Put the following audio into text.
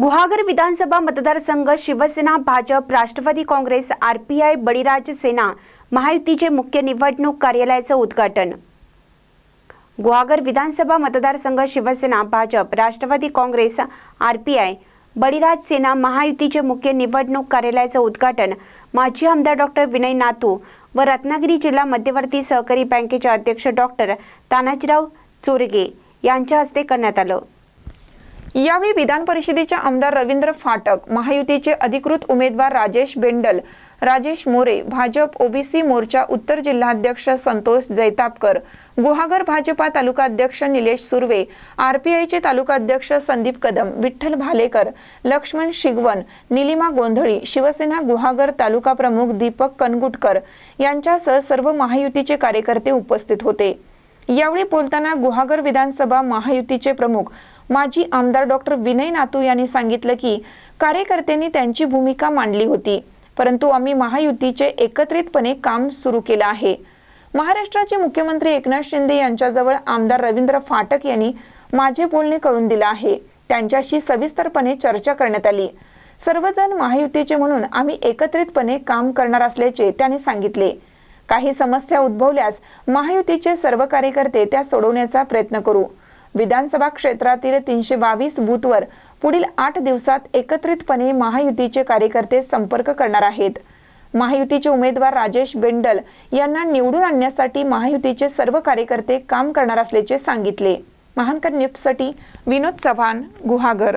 गुहागर विधानसभा मतदारसंघ शिवसेना भाजप राष्ट्रवादी काँग्रेस आरपीआय बळीराज सेना महायुतीचे मुख्य निवडणूक कार्यालयाचं उद्घाटन. गुहागर विधानसभा मतदारसंघ शिवसेना भाजप राष्ट्रवादी काँग्रेस आरपीआय बळीराज सेना महायुतीचे मुख्य निवडणूक कार्यालयाचं उद्घाटन. माजी आमदार डॉक्टर विनय नातू व रत्नागिरी जिल्हा मध्यवर्ती सहकारी बँकेचे अध्यक्ष डॉक्टर तानाजीराव चोरगे यांच्या हस्ते करण्यात आलं. यावेळी विधान परिषदेचे आमदार रवींद्र फाटक महायुतीचे अधिकृत उमेदवार राजेश बेंडल राजेश मोरे भाजप ओबीसी मोर्चा उत्तर जिल्हाध्यक्ष संतोष जैतापकर गुहागर भाजपा तालुका अध्यक्ष निलेश सुर्वे आरपीआयचे तालुका अध्यक्ष संदीप कदम विठ्ठल भालेकर लक्ष्मण शिगवन निलिमा गोंधळी शिवसेना गुहागर तालुका प्रमुख दीपक कनगुटकर यांच्यासह सर्व महायुतीचे कार्यकर्ते उपस्थित होते. यावेळी बोलताना गुहागर विधानसभा महायुतीचे प्रमुख माजी आमदार डॉक्टर विनय नातू यांनी सांगितलं की कार्यकर्त्यांनी त्यांची भूमिका मांडली होती परंतु आम्ही महायुतीचे एकत्रितपणे काम सुरू केलं आहे. महाराष्ट्राचे मुख्यमंत्री एकनाथ शिंदे यांच्याजवळ आमदार रवींद्र फाटक यांनी माझे बोलणे करून दिलं आहे. त्यांच्याशी सविस्तरपणे चर्चा करण्यात आली. सर्वजण महायुतीचे म्हणून आम्ही एकत्रितपणे काम करणार असल्याचे त्यांनी सांगितले. काही समस्या उद्भवल्यास महायुतीचे सर्व कार्यकर्ते त्या सोडवण्याचा प्रयत्न करू. विधानसभा क्षेत्रातील तीनशे बावीस बूथवर पुढील आठ दिवसात एकत्रितपणे महायुतीचे कार्यकर्ते संपर्क करणार आहेत. महायुतीचे उमेदवार राजेश बेंडल यांना निवडून आणण्यासाठी महायुतीचे सर्व कार्यकर्ते काम करणार असल्याचे सांगितले. महानकर न्यूजसाठी विनोद चव्हाण गुहागर.